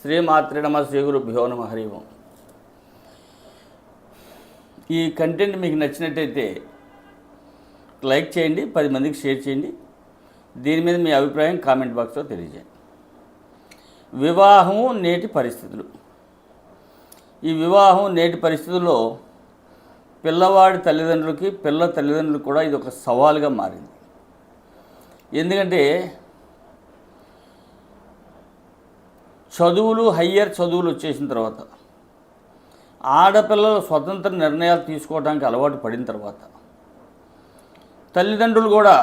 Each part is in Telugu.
శ్రీమాత్రి నమ శ్రీ గురుభ్యో నమ హరి ఓం. ఈ కంటెంట్ మీకు నచ్చినట్టయితే లైక్ చేయండి పది మందికి షేర్ చేయండి. దీని మీద మీ అభిప్రాయం కామెంట్ బాక్స్లో తెలియజేయండి. వివాహము నేటి పరిస్థితులు. ఈ వివాహం నేటి పరిస్థితుల్లో పిల్లవాడి తల్లిదండ్రులకి పిల్ల తల్లిదండ్రులకు కూడా ఇది ఒక సవాలుగా మారింది. ఎందుకంటే చదువులు హయ్యర్ చదువులు వచ్చేసిన తర్వాత ఆడపిల్లలు స్వతంత్ర నిర్ణయాలు తీసుకోవడానికి అలవాటు పడిన తర్వాత తల్లిదండ్రులు కూడా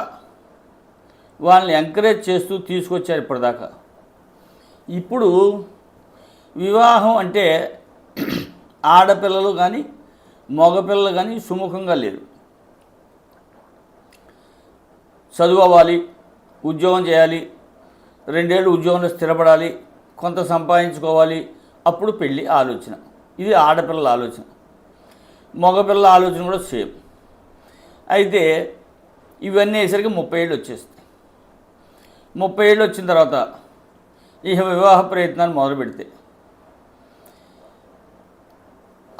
వాళ్ళని ఎంకరేజ్ చేస్తూ తీసుకొచ్చారు ఇప్పటిదాకా. ఇప్పుడు వివాహం అంటే ఆడపిల్లలు కానీ మగపిల్లలు కానీ సుముఖంగా లేరు. చదువు అవ్వాలి ఉద్యోగం చేయాలి రెండేళ్ళు ఉద్యోగంలో స్థిరపడాలి కొంత సంపాదించుకోవాలి. అప్పుడు పెళ్ళి ఆలోచన. ఇది ఆడపిల్లల ఆలోచన. మగపిల్లల ఆలోచన కూడా సేమ్. అయితే ఇవన్నీ వేసరికి ముప్పై ఏళ్ళు వచ్చేస్తాయి. ముప్పై ఏళ్ళు వచ్చిన తర్వాత ఇక వివాహ ప్రయత్నాలు మొదలు పెడితే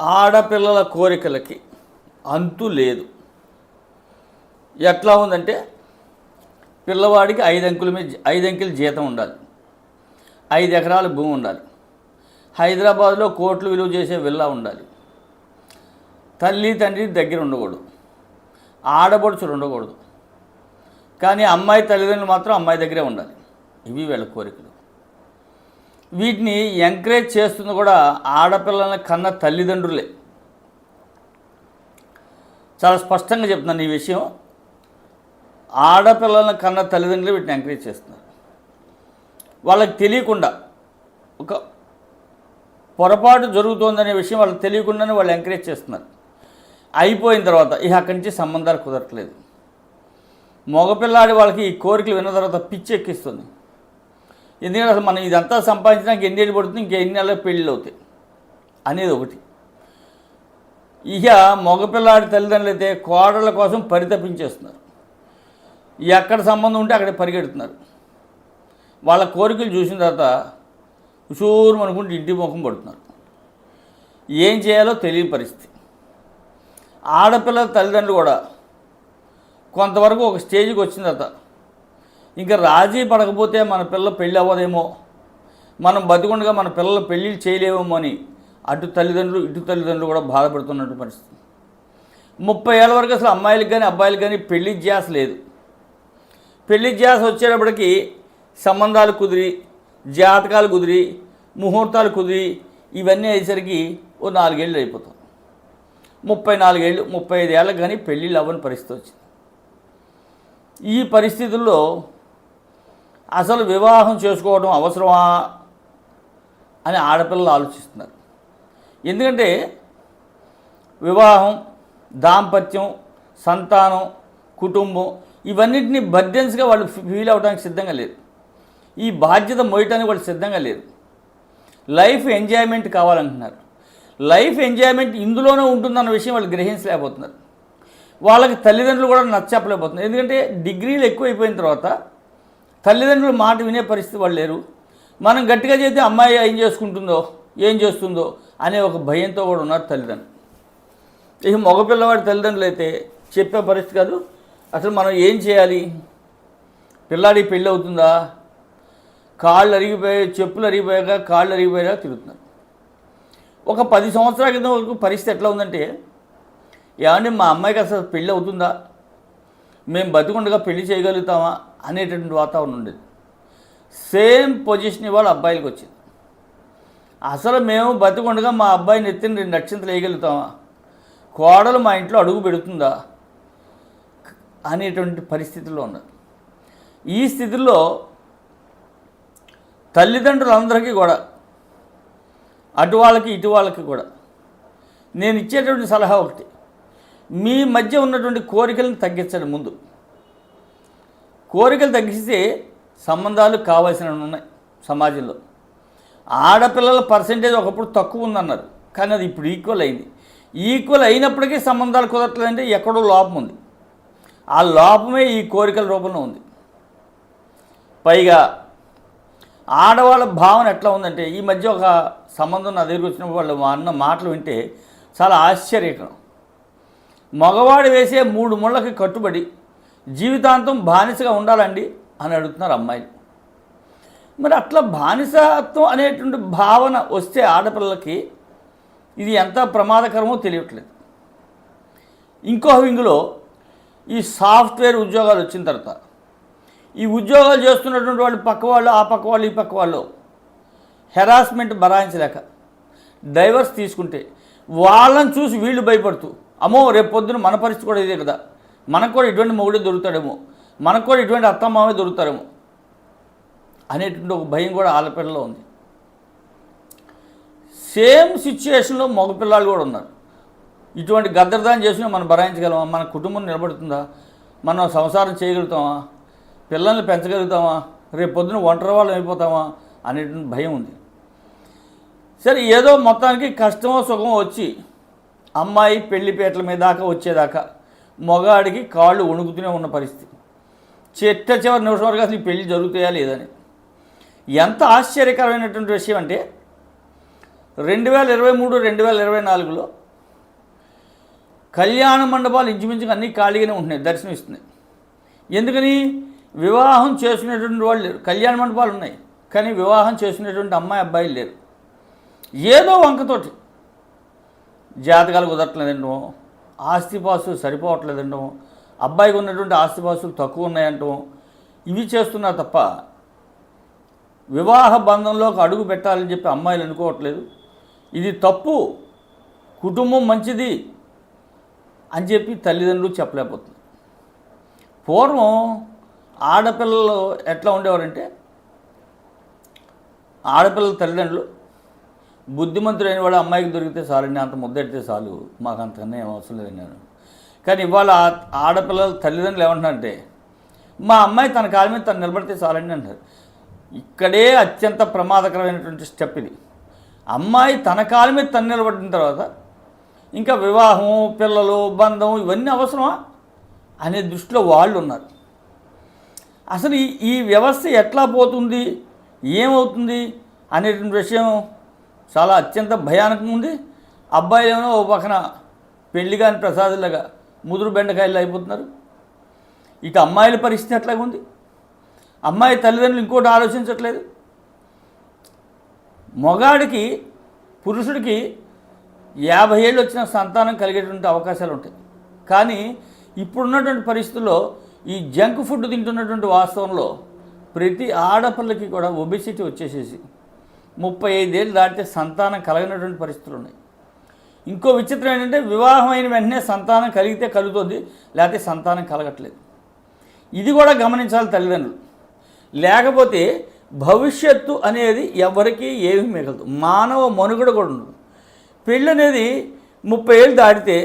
ఆడపిల్లల కోరికలకి అంతు లేదు. ఎట్లా ఉందంటే పిల్లవాడికి ఐదు అంకుల మీద ఐదు అంకెల జీతం ఉండాలి. ఐదు ఎకరాల భూమి ఉండాలి. హైదరాబాద్లో కోట్లు విలువ చేసే విల్లా ఉండాలి. తల్లి తండ్రి దగ్గర ఉండకూడదు. ఆడపడుచులు ఉండకూడదు. కానీ అమ్మాయి తల్లిదండ్రులు మాత్రం అమ్మాయి దగ్గరే ఉండాలి. ఇవి వీళ్ళ కోరికలు. వీటిని ఎంకరేజ్ చేస్తుంది కూడా ఆడపిల్లల కన్న తల్లిదండ్రులే. చాలా స్పష్టంగా చెప్తున్నాను ఈ విషయం. ఆడపిల్లల కన్న తల్లిదండ్రులు వీటిని ఎంకరేజ్ చేస్తున్నారు. వాళ్ళకి తెలియకుండా ఒక పొరపాటు జరుగుతోందనే విషయం వాళ్ళకి తెలియకుండానే వాళ్ళు ఎంకరేజ్ చేస్తున్నారు. అయిపోయిన తర్వాత ఇక అక్కడి నుంచి సంబంధాలు కుదరట్లేదు. మగపిల్లాడి వాళ్ళకి ఈ కోరికలు విన్న తర్వాత పిచ్చి ఎక్కిస్తుంది. ఎందుకంటే అసలు మనం ఇదంతా సంపాదించడానికి ఎన్ని ఏళ్ళు పడుతుంది ఇంకా ఎన్ని నెలలు పెళ్ళిళ్ళు అవుతాయి అనేది ఒకటి. ఇక మగపిల్లాడి తల్లిదండ్రులు అయితే కోడళ్ళ కోసం పరితపించేస్తున్నారు. ఎక్కడ సంబంధం ఉంటే అక్కడ పరిగెడుతున్నారు. వాళ్ళ కోరికలు చూసిన తర్వాత హుషూరు అనుకుంటే ఇంటి ముఖం పడుతున్నారు. ఏం చేయాలో తెలియని పరిస్థితి. ఆడపిల్లల తల్లిదండ్రులు కూడా కొంతవరకు ఒక స్టేజ్కి వచ్చిన తర్వాత ఇంకా రాజీ పడకపోతే మన పిల్ల పెళ్ళి అవ్వదేమో మనం బతికుండగా మన పిల్లలు పెళ్ళిళ్ళు చేయలేమో అని అటు తల్లిదండ్రులు ఇటు తల్లిదండ్రులు కూడా బాధపడుతున్నట్టు పరిస్థితి. ముప్పై ఏళ్ళ వరకు అసలు అమ్మాయిలకు కానీ అబ్బాయిలకు కానీ పెళ్ళి ధ్యాస లేదు. పెళ్ళి ధ్యాస వచ్చేటప్పటికి సంబంధాలు కుదిరి జాతకాలు కుదిరి ముహూర్తాలు కుదిరి ఇవన్నీ అయ్యేసరికి ఓ నాలుగేళ్ళు అయిపోతాం. ముప్పై నాలుగేళ్ళు ముప్పై ఐదు ఏళ్ళకి కానీ పెళ్ళిళ్ళు అవ్వని పరిస్థితి వచ్చింది. ఈ పరిస్థితుల్లో అసలు వివాహం చేసుకోవడం అవసరమా అని ఆడపిల్లలు ఆలోచిస్తున్నారు. ఎందుకంటే వివాహం దాంపత్యం సంతానం కుటుంబం ఇవన్నిటిని బర్డెన్స్గా వాళ్ళు ఫీల్ అవ్వడానికి సిద్ధంగా లేదు ఈ బాధ్యత మోయటానికి వాళ్ళు సిద్ధంగా లేరు. లైఫ్ ఎంజాయ్మెంట్ కావాలంటున్నారు. లైఫ్ ఎంజాయ్మెంట్ ఇందులోనే ఉంటుందన్న విషయం వాళ్ళు గ్రహించలేకపోతున్నారు. వాళ్ళకి తల్లిదండ్రులు కూడా నచ్చప్పలేకపోతున్నారు ఎందుకంటే డిగ్రీలు ఎక్కువైపోయిన తర్వాత తల్లిదండ్రులు మాట వినే పరిస్థితి వాళ్ళు లేరు. మనం గట్టిగా చేస్తే అమ్మాయి ఏం చేసుకుంటుందో ఏం చేస్తుందో అనే ఒక భయంతో కూడా ఉన్నారు తల్లిదండ్రులు. ఇక మగపిల్లవాడి తల్లిదండ్రులు అయితే చెప్పే పరిస్థితి కాదు. అసలు మనం ఏం చేయాలి? పిల్లాడి పెళ్ళి అవుతుందా? కాళ్ళు అరిగిపోయాయి చెప్పులు అరిగిపోయాక కాళ్ళు అరిగిపోయాక తిరుగుతున్నారు. ఒక పది సంవత్సరాల కింద వరకు పరిస్థితి ఎట్లా ఉందంటే ఏమంటే మా అమ్మాయికి అసలు పెళ్ళి అవుతుందా? మేము బతికుండగా పెళ్ళి చేయగలుగుతామా? అనేటువంటి వాతావరణం ఉండేది. సేమ్ పొజిషన్ ఇవాళ అబ్బాయిలకు వచ్చింది. అసలు మేము బతికుండగా మా అబ్బాయిని ఎత్తిన రెండు నక్షత్రాలు వేయగలుగుతామా? కోడలు మా ఇంట్లో అడుగు పెడుతుందా? అనేటువంటి పరిస్థితుల్లో ఉన్నది ఈ స్థితిలో తల్లిదండ్రులందరికీ కూడా అటు వాళ్ళకి ఇటు వాళ్ళకి కూడా. నేను ఇచ్చేటువంటి సలహా ఒకటి. మీ మధ్య ఉన్నటువంటి కోరికలను తగ్గించండి ముందు. కోరికలు తగ్గిస్తే సంబంధాలు కావాల్సినవి ఉన్నాయి సమాజంలో. ఆడపిల్లల పర్సంటేజ్ ఒకప్పుడు తక్కువ ఉందన్నారు కానీ అది ఇప్పుడు ఈక్వల్ అయింది. ఈక్వల్ అయినప్పటికీ సంబంధాలు కుదరట్లేదంటే ఎక్కడో లోపం ఉంది. ఆ లోపమే ఈ కోరికల రూపంలో ఉంది. పైగా ఆడవాళ్ళ భావన ఎట్లా ఉందంటే ఈ మధ్య ఒక సంబంధం నా దగ్గరికి వచ్చినప్పుడు వాళ్ళు మా అన్న మాటలు వింటే చాలా ఆశ్చర్యకరం. మగవాడు వేసే మూడు ముళ్ళకి కట్టుబడి జీవితాంతం బానిసగా ఉండాలండి అని అడుగుతున్నారు అమ్మాయిలు. మరి అట్లా బానిసత్వం అనేటువంటి భావన వస్తే ఆడపిల్లలకి ఇది ఎంత ప్రమాదకరమో తెలియట్లేదు. ఇంకో వింగులో ఈ సాఫ్ట్వేర్ ఉద్యోగాలు వచ్చిన తర్వాత ఈ ఉద్యోగాలు చేస్తున్నటువంటి వాళ్ళు పక్క వాళ్ళు ఆ పక్క వాళ్ళు ఈ పక్క వాళ్ళు హెరాస్మెంట్ భరాయించలేక డైవర్స్ తీసుకుంటే వాళ్ళని చూసి వీళ్ళు భయపడుతూ అమ్మో రేపు పొద్దున మన పరిస్థితి కూడా ఇదే కదా. మనకు కూడా ఇటువంటి మొగుడే దొరుకుతాడేమో. మనకు కూడా ఇటువంటి అత్తమామే దొరుకుతారేమో అనేటువంటి ఒక భయం కూడా ఆడపిల్లలో ఉంది. సేమ్ సిచ్యుయేషన్లో మగపిల్లలు కూడా ఉన్నారు. ఇటువంటి గద్దరదాన్ని చేసినా మనం భరాయించగలమా? మన కుటుంబం నిలబడుతుందా? మనం సంసారం చేయగలుగుతామా? పిల్లల్ని పెంచగలుగుతామా? రేపు పొద్దున ఒంటరి వాళ్ళు అయిపోతామా? అనేటువంటి భయం ఉంది. సరే ఏదో మొత్తానికి కష్టమో సుఖమో వచ్చి అమ్మాయి పెళ్ళిపేటల మీద దాకా వచ్చేదాకా మగాడికి కాళ్ళు వణుకుతూనే ఉన్న పరిస్థితి. చెట్ట చివరి నిమిషం వరకు అసలు పెళ్ళి జరుగుతాయా లేదని. ఎంత ఆశ్చర్యకరమైనటువంటి విషయం అంటే రెండు వేల ఇరవై మూడు రెండు వేల ఇరవై నాలుగులో కళ్యాణ మండపాలు ఇంచుమించుగా అన్నీ ఖాళీగానే ఉంటున్నాయి దర్శనం ఇస్తున్నాయి ఎందుకని? వివాహం చేసినటువంటి వాళ్ళు లేరు. కళ్యాణ మండపాలు ఉన్నాయి కానీ వివాహం చేసినటువంటి అమ్మాయి అబ్బాయిలు లేరు. ఏదో వంకతోటి జాతకాలు కుదరట్లేదండో ఆస్తిపాస్తులు సరిపోవట్లేదంటో అబ్బాయికి ఉన్నటువంటి ఆస్తిపాస్తులు తక్కువ ఉన్నాయంటో ఇవి చేస్తున్నారు తప్ప వివాహ బంధంలోకి అడుగు పెట్టాలని చెప్పి అమ్మాయిలు అనుకోవట్లేదు. ఇది తప్పు కుటుంబం మంచిది అని చెప్పి తల్లిదండ్రులు చెప్పలేకపోతుంది పూర్వం ఆడపిల్లలు ఎట్లా ఉండేవారంటే ఆడపిల్లల తల్లిదండ్రులు బుద్ధిమంతుడైన వాడు అమ్మాయికి దొరికితే చాలండి అంత ముద్దెడితే చాలు మాకు అంతకన్నా ఏం అవసరం లేదు నేను కానీ ఇవాళ ఆడపిల్లల తల్లిదండ్రులు ఏమంటారంటే మా అమ్మాయి తన కాళ్ళ మీద తను నిలబడితే చాలండి అంటారు ఇక్కడే అత్యంత ప్రమాదకరమైనటువంటి స్టెప్ ఇది. అమ్మాయి తన కాళ్ళ మీద తను నిలబడిన తర్వాత ఇంకా వివాహం పిల్లలు బంధం ఇవన్నీ అవసరమా? అనే దృష్టిలో వాళ్ళు ఉన్నారు. అసలు ఈ ఈ వ్యవస్థ ఎట్లా పోతుంది? ఏమవుతుంది అనేటువంటి విషయం చాలా అత్యంత భయానకంగా ఉంది. అబ్బాయిలేమో ఓ పక్కన పెళ్ళి కాని ప్రసాదులాగా ముదురు బెండకాయలు అయిపోతున్నారు. ఇటు అమ్మాయిల పరిస్థితి ఎట్లాగా ఉంది? అమ్మాయి తల్లిదండ్రులు ఇంకోటి ఆలోచించట్లేదు. మొగాడికి పురుషుడికి యాభై ఏళ్ళు వచ్చిన సంతానం కలిగేటువంటి అవకాశాలు ఉంటాయి. కానీ ఇప్పుడున్నటువంటి పరిస్థితుల్లో ఈ జంక్ ఫుడ్ తింటున్నటువంటి వాస్తవంలో ప్రతి ఆడపిల్లకి కూడా ఒబెసిటీ వచ్చేసేసి ముప్పై ఐదేళ్ళు దాటితే సంతానం కలగనటువంటి పరిస్థితులు ఉన్నాయి. ఇంకో విచిత్రం ఏంటంటే వివాహం అయిన వెంటనే సంతానం కలిగితే కలుగుతుంది లేకపోతే సంతానం కలగట్లేదు. ఇది కూడా గమనించాలి తల్లిదండ్రులు. లేకపోతే భవిష్యత్తు అనేది ఎవరికీ ఏమీ మిగలదు. మానవ మనుగడ కూడా ఉండదు. పెళ్ళి అనేది ముప్పై ఏళ్ళు దాటితే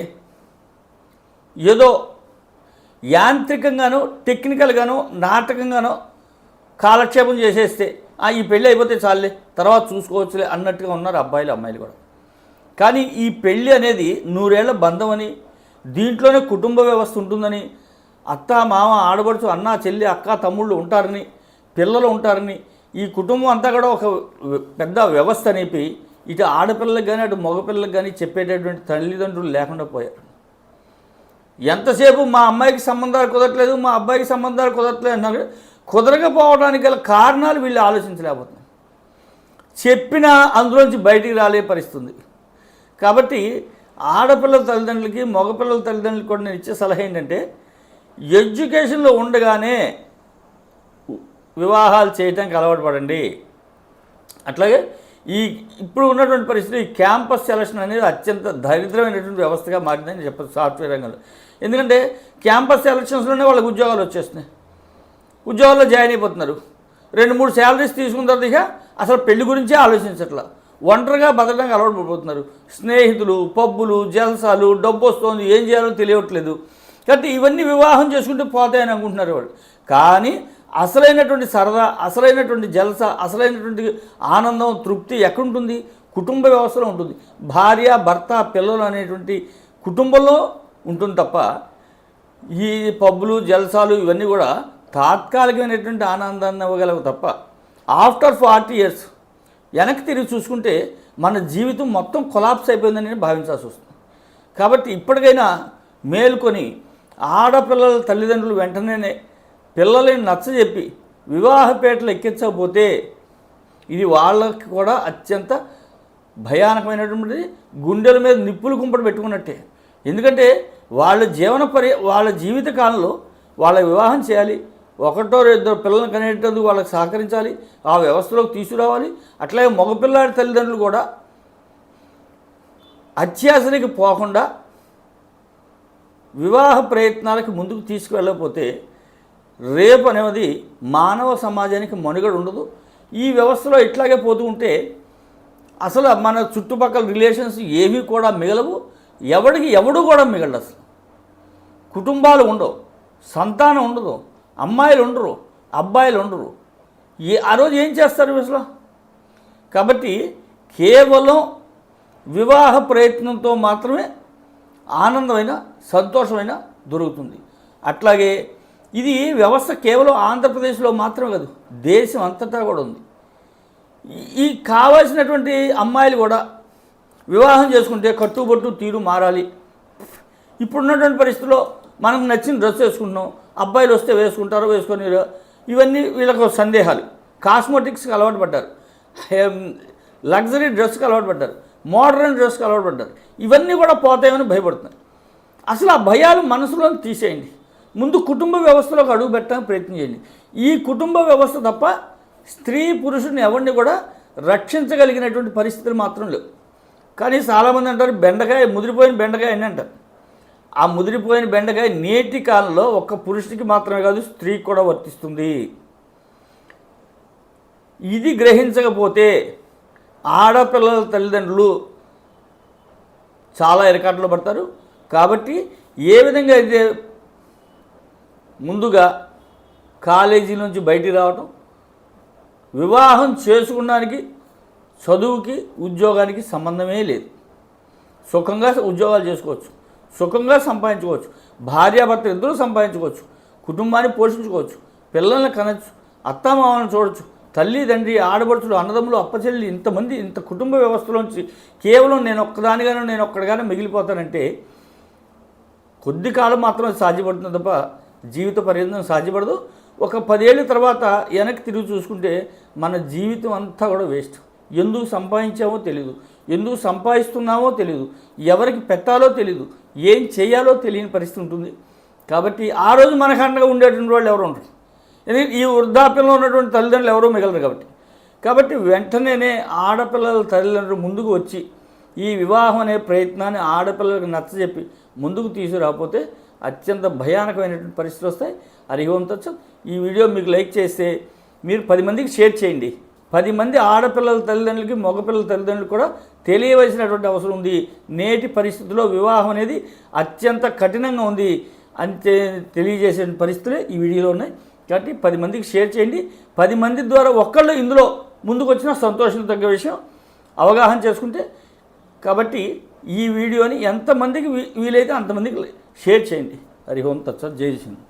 ఏదో యాంత్రికంగానో టెక్నికల్గానో నాటకంగానో కాలక్షేపం చేసేస్తే "ఆ, ఈ పెళ్ళి అయిపోతే చాలే తర్వాత చూసుకోవచ్చులే అన్నట్టుగా ఉన్నారు అబ్బాయిలు అమ్మాయిలు కూడా. కానీ ఈ పెళ్ళి అనేది నూరేళ్ళ బంధం అని దీంట్లోనే కుటుంబ వ్యవస్థ ఉంటుందని అత్త మామ ఆడబడుచు అన్న చెల్లి అక్క తమ్ముళ్ళు ఉంటారని పిల్లలు ఉంటారని ఈ కుటుంబం అంతా కూడా ఒక పెద్ద వ్యవస్థ అనేపి ఇటు ఆడపిల్లలకు కానీ అటు మగపిల్లలకు కానీ చెప్పేటటువంటి తల్లిదండ్రులు లేకుండా పోయారు. ఎంతసేపు మా అమ్మాయికి సంబంధాలు కుదరట్లేదు మా అబ్బాయికి సంబంధాలు కుదరట్లేదు అన్నారు. కుదరకపోవడానికి గల కారణాలు వీళ్ళు ఆలోచించలేకపోతున్నారు. చెప్పినా అందులోంచి బయటికి రాలే పరిస్థితుంది. కాబట్టి ఆడపిల్లల తల్లిదండ్రులకి మగపిల్లల తల్లిదండ్రులకి కూడా నేను ఇచ్చే సలహా ఏంటంటే ఎడ్యుకేషన్లో ఉండగానే వివాహాలు చేయటానికి అలవాటు పడండి. అట్లాగే ఈ ఇప్పుడు ఉన్నటువంటి పరిస్థితి ఈ క్యాంపస్ సెలక్షన్ అనేది అత్యంత దరిద్రమైనటువంటి వ్యవస్థగా మారిందని చెప్పచ్చు సాఫ్ట్వేర్ రంగంలో. ఎందుకంటే క్యాంపస్ సెలక్షన్స్లోనే వాళ్ళకి ఉద్యోగాలు వచ్చేస్తున్నాయి. ఉద్యోగాల్లో జాయిన్ అయిపోతున్నారు. రెండు మూడు శాలరీస్ తీసుకున్న తర్వాత ఇక అసలు పెళ్ళి గురించే ఆలోచించట్లా. ఒంటరిగా బతకడానికి అలవాటు పడిపోతున్నారు స్నేహితులు పబ్బులు జలసాలు డబ్బు వస్తుంది ఏం చేయాలో తెలియట్లేదు. కాబట్టి ఇవన్నీ వివాహం చేసుకుంటే పోతాయని అనుకుంటున్నారు వాళ్ళు. కానీ అసలైనటువంటి సరదా అసలైనటువంటి జలస అసలైనటువంటి ఆనందం తృప్తి ఎక్కడుంటుంది? కుటుంబ వ్యవస్థలో ఉంటుంది. భార్య భర్త పిల్లలు అనేటువంటి కుటుంబంలో ఉంటుంది తప్ప ఈ పబ్బులు జలసాలు ఇవన్నీ కూడా తాత్కాలికమైనటువంటి ఆనందాన్ని ఇవ్వగలవు తప్ప. ఆఫ్టర్ ఫార్టీ ఇయర్స్ వెనక్కి తిరిగి చూసుకుంటే మన జీవితం మొత్తం కొలాప్స్ అయిపోయిందని నేను భావించాల్సి వస్తుంది. కాబట్టి ఇప్పటికైనా మేలుకొని ఆడపిల్లల తల్లిదండ్రులు వెంటనే పిల్లలని నచ్చజెప్పి వివాహపేటలు ఎక్కించకపోతే ఇది వాళ్ళకి కూడా అత్యంత భయానకమైనటువంటి గుండెల మీద నిప్పులు కుంపటి పెట్టుకున్నట్టే. ఎందుకంటే వాళ్ళ జీవన పరి వాళ్ళ జీవిత కాలంలో వాళ్ళ వివాహం చేయాలి. ఒకటో ఇద్దరు పిల్లల్ని కనేటందుకు వాళ్ళకి సహకరించాలి. ఆ వ్యవస్థలోకి తీసుకురావాలి. అట్లాగే మగపిల్లాడి తల్లిదండ్రులు కూడా అత్యాసరికి పోకుండా వివాహ ప్రయత్నాలకి ముందుకు తీసుకువెళ్ళకపోతే రేపు అనేది మానవ సమాజానికి మనుగడ ఉండదు. ఈ వ్యవస్థలో ఇట్లాగే పోతూ ఉంటే అసలు మన చుట్టుపక్కల రిలేషన్స్ ఏవి కూడా మిగలవు. ఎవడికి ఎవడు కూడా మిగలడు అసలు. కుటుంబాలు ఉండవు సంతానం ఉండదు అమ్మాయిలు ఉండరు అబ్బాయిలు ఉండరు. ఏ ఆ రోజు ఏం చేస్తారు అసలు కాబట్టి కేవలం వివాహ ప్రయత్నంతో మాత్రమే ఆనందమైన సంతోషమైన దొరుకుతుంది. అట్లాగే ఇది వ్యవస్థ కేవలం ఆంధ్రప్రదేశ్లో మాత్రమే కాదు దేశం అంతటా కూడా ఉంది. ఈ- కావాల్సినటువంటి అమ్మాయిలు కూడా వివాహం చేసుకుంటే కట్టుబట్టు తీరు మారాలి. ఇప్పుడున్నటువంటి పరిస్థితుల్లో మనకు నచ్చిన డ్రెస్ వేసుకుంటున్నాం అబ్బాయిలు వస్తే వేసుకుంటారో వేసుకొని ఇవన్నీ వీళ్ళకు సందేహాలు. కాస్మెటిక్స్కి అలవాటు పడ్డారు. లగ్జరీ డ్రెస్కి అలవాటు పడ్డారు. మోడర్న్ డ్రెస్కి అలవాటు పడ్డారు. ఇవన్నీ కూడా పోతాయని భయపడుతున్నారు. అసలు ఆ భయాలు మనసులో తీసేయండి. ముందు కుటుంబ వ్యవస్థలోకి అడుగు పెట్టడానికి ప్రయత్నం చేయండి. ఈ కుటుంబ వ్యవస్థ తప్ప స్త్రీ పురుషుని ఎవరిని కూడా రక్షించగలిగినటువంటి పరిస్థితులు మాత్రం లేవు. కానీ చాలామంది అంటారు బెండకాయ ముదిరిపోయిన బెండకాయ అని అంటారు. ఆ ముదిరిపోయిన బెండకాయ నేటి కాలంలో ఒక్క పురుషుడికి మాత్రమే కాదు స్త్రీకి కూడా వర్తిస్తుంది. ఇది గ్రహించకపోతే ఆడపిల్లల తల్లిదండ్రులు చాలా ఇరకాటలో పడతారు. కాబట్టి ఏ విధంగా అయితే ముందుగా కాలేజీ నుంచి బయటికి రావటం వివాహం చేసుకోవడానికి చదువుకి ఉద్యోగానికి సంబంధమే లేదు. సుఖంగా ఉద్యోగాలు చేసుకోవచ్చు. సుఖంగా సంపాదించుకోవచ్చు. భార్యాభర్త ఇద్దరు సంపాదించుకోవచ్చు. కుటుంబాన్ని పోషించుకోవచ్చు. పిల్లల్ని కనచ్చు. అత్తమామలను చూడొచ్చు. తల్లి తండ్రి ఆడపడుచులు అన్నదమ్ములు అప్పచెల్లి ఇంతమంది ఇంత కుటుంబ వ్యవస్థలోంచి కేవలం నేను ఒక్కదానిగానే నేను ఒక్కడిగానే మిగిలిపోతానంటే కొద్ది కాలం మాత్రమే సాధ్యపడుతుంది తప్ప జీవిత పర్యంతం సాధ్యపడదు. ఒక పదేళ్ళ తర్వాత వెనక్కి తిరిగి చూసుకుంటే మన జీవితం అంతా కూడా వేస్ట్. ఎందుకు సంపాదించామో తెలియదు ఎందుకు సంపాదిస్తున్నామో తెలియదు ఎవరికి పెట్టాలో తెలియదు ఏం చేయాలో తెలియని పరిస్థితి ఉంటుంది. కాబట్టి ఆ రోజు మనకు అండగా ఉండేటువంటి వాళ్ళు ఎవరు ఉండరు. ఎందుకంటే ఈ వృద్ధాప్యంలో ఉన్నటువంటి తల్లిదండ్రులు ఎవరూ మిగలరు కాబట్టి. కాబట్టి వెంటనే ఆడపిల్లల తల్లిదండ్రులు ముందుకు వచ్చి ఈ వివాహం అనే ప్రయత్నాన్ని ఆడపిల్లలకు నచ్చజెప్పి ముందుకు తీసుకురాకపోతే అత్యంత భయానకమైనటువంటి పరిస్థితులు వస్తాయి. అరిహోంతచ్చు ఈ వీడియో మీకు లైక్ చేస్తే మీరు పది మందికి షేర్ చేయండి. పది మంది ఆడపిల్లల తల్లిదండ్రులకి మగపిల్లల తల్లిదండ్రులకు కూడా తెలియవలసినటువంటి అవసరం ఉంది. నేటి పరిస్థితుల్లో వివాహం అనేది అత్యంత కఠినంగా ఉంది అంతే తెలియజేసే పరిస్థితులే ఈ వీడియోలో ఉన్నాయి. కాబట్టి పది మందికి షేర్ చేయండి. పది మంది ద్వారా ఒక్కళ్ళు ఇందులో ముందుకు వచ్చిన సంతోషం తగ్గ విషయం అవగాహన చేసుకుంటే కాబట్టి ఈ వీడియోని ఎంతమందికి వీ- వీలైతే అంతమందికి షేర్ చేయండి. హరి ఓం తత్సత్ జై సింగ్